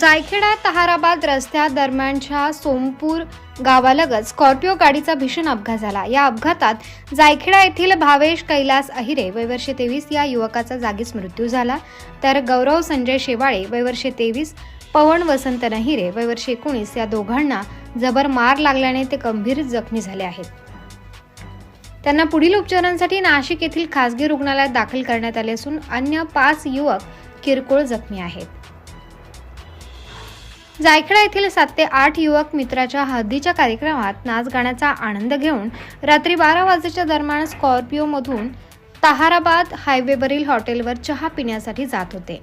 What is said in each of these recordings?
जायखेडा तहाराबाद रस्त्या दरम्यानच्या सोमपूर गावालगत स्कॉर्पिओ गाडीचा भीषण अपघात झाला. या अपघातात जायखेडा येथील भावेश कैलास अहिरे वयवर्षे तेवीस या युवकाचा जागीच मृत्यू झाला. तर गौरव संजय शेवाळे वयवर्षे तेवीस पवन वसंत नहिरे वयवर्षे एकोणीस या दोघांना जबर मार लागल्याने ते गंभीर जखमी झाले आहेत. त्यांना पुढील उपचारांसाठी नाशिक येथील खासगी रुग्णालयात दाखल करण्यात आले असून अन्य पाच युवक किरकोळ जखमी आहेत. जायखेडा येथील सात ते आठ युवक मित्राच्या हळदीच्या कार्यक्रमात नाच गाण्याचा आनंद घेऊन रात्री बारा वाजेच्या दरम्यान स्कॉर्पिओमधून तहाराबाद हायवेवरील हॉटेलवर चहा पिण्यासाठी जात होते.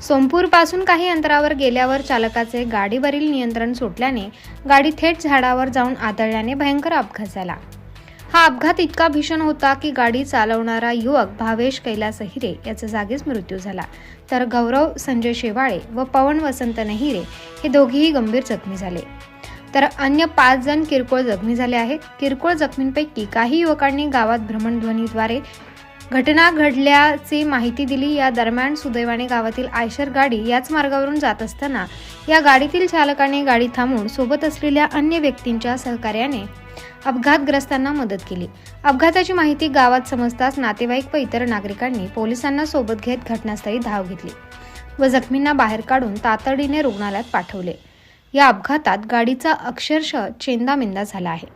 सोमपूरपासून काही अंतरावर गेल्यावर चालकाचे गाडीवरील नियंत्रण सुटल्याने गाडी थेट झाडावर जाऊन आदळल्याने भयंकर अपघात झाला. हा अपघात इतका भीषण होता की गाडी चालवणारा युवक भावेश कैलास हिरे याचा जागीच मृत्यू झाला. तर गौरव संजय शेवाळे व पवन वसंत नहिरे हे दोघेही गंभीर जखमी झाले. तर अन्य पाच जण किरकोळ जखमी झाले आहेत. किरकोळ जखमींपैकी काही युवकांनी गावात भ्रमणध्वनीद्वारे घटना घडल्याची माहिती दिली. या दरम्यान सुदैवाने गावातील आयशर गाडी याच मार्गावरून जात असताना या गाडीतील चालकाने गाडी थांबवून सोबत असलेल्या अन्य व्यक्तींच्या सहकार्याने अपघातग्रस्तांना मदत केली. अपघाताची माहिती गावात समजताच नातेवाईक व इतर नागरिकांनी पोलिसांना सोबत घेत घटनास्थळी धाव घेतली व जखमींना बाहेर काढून तातडीने रुग्णालयात पाठवले. या अपघातात गाडीचा अक्षरशः चेंदामेंदा झाला आहे.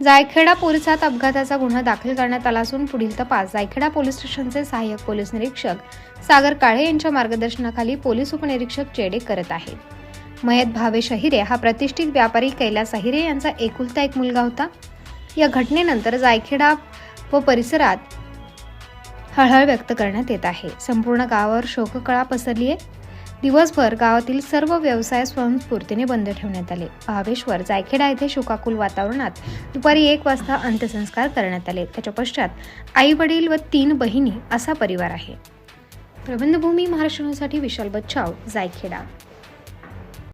जायखेडा पोलिसात अपघाताचा गुन्हा दाखल करण्यात आला असून पुढील तपास जायखेडा पोलीस स्टेशनचे सहाय्यक पोलीस निरीक्षक सागर काळे यांच्या मार्गदर्शनाखाली पोलीस उपनिरीक्षक चेडे करत आहेत. मयत भावेश अहिरे हा प्रतिष्ठित व्यापारी कैलास अहिरे यांचा एकुलता एक मुलगा होता. या घटनेनंतर जायखेडा व परिसरात हळहळ व्यक्त करण्यात येत आहे. संपूर्ण गावावर शोककळा पसरली आहे दिवसभर गावातील सर्व व्यवसाय स्वयंस्फूर्तीने बंद ठेवण्यात आले. भावेश्वर जायखेडा येथे शोकाकुल वातावरणात दुपारी एक वाजता अंत्यसंस्कार करण्यात आले. त्याच्या पश्चात आई वडील व तीन बहिणी असा परिवार आहे. प्रबंधभूमी महाराष्ट्रासाठी विशाल बच्चाव जायखेडा.